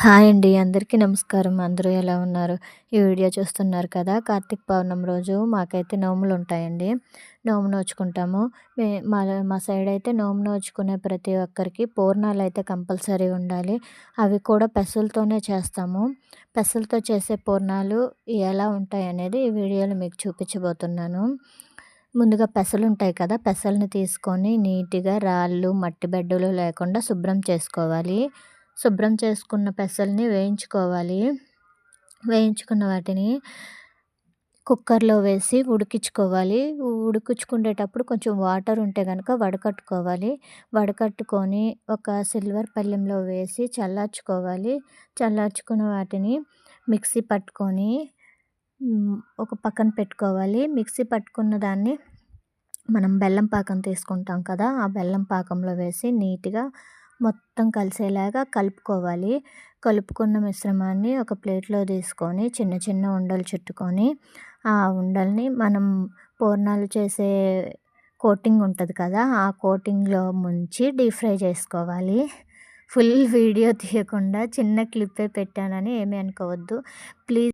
Hi అండి అందరికీ నమస్కారం. అందరూ ఎలా ఉన్నారు? ఈ వీడియో చూస్తున్నారు కదా కార్తీక పౌర్ణమి రోజు మాకైతే నోములు ఉంటాయండి. నోము నోచుకుంటాము. మా మా సైడ్ అయితే నోము నోచుకునే ప్రతి ఒక్కరికి పూర్ణాలు అయితే కంపల్సరీ ఉండాలి. అవి కూడా పెసలతోనే చేస్తాము. పెసలతో చేసే పూర్ణాలు ఎలా ఉంటాయి అనేది ఈ వీడియోలో మీకు చూపించబోతున్నాను. ముందుగా పెసలు ఉంటాయి కదా పెసల్ని తీసుకొని నీట్గా రాళ్ళు మట్టి బెడ్డలు లేకుండా శుభ్రం చేసుకోవాలి. శుభ్రం చేసుకున్న పెసల్ని వేయించుకోవాలి. వేయించుకున్న వాటిని కుక్కర్లో వేసి ఉడికించుకోవాలి. ఉడికించుకునేటప్పుడు కొంచెం వాటర్ ఉంటే కనుక వడకట్టుకోవాలి. వడకట్టుకొని ఒక సిల్వర్ పళ్ళెంలో వేసి చల్లార్చుకోవాలి. చల్లార్చుకున్న వాటిని మిక్సీ పట్టుకొని ఒక పక్కన పెట్టుకోవాలి. మిక్సీ పట్టుకున్న దాన్ని మనం బెల్లం పాకం తీసుకుంటాం కదా ఆ బెల్లం పాకంలో వేసి నీట్గా మొత్తం కలిసేలాగా కలుపుకోవాలి. కలుపుకున్న మిశ్రమాన్ని ఒక ప్లేట్లో తీసుకొని చిన్న చిన్న ఉండలు చుట్టుకొని ఆ ఉండల్ని మనం పూర్ణాలు చేసే కోటింగ్ ఉంటుంది కదా ఆ కోటింగ్లో ముంచి డీప్ ఫ్రై చేసుకోవాలి. ఫుల్ వీడియో తీయకుండా చిన్న క్లిప్పే పెట్టానని ఏమీ అనుకోవద్దు. ప్లీజ్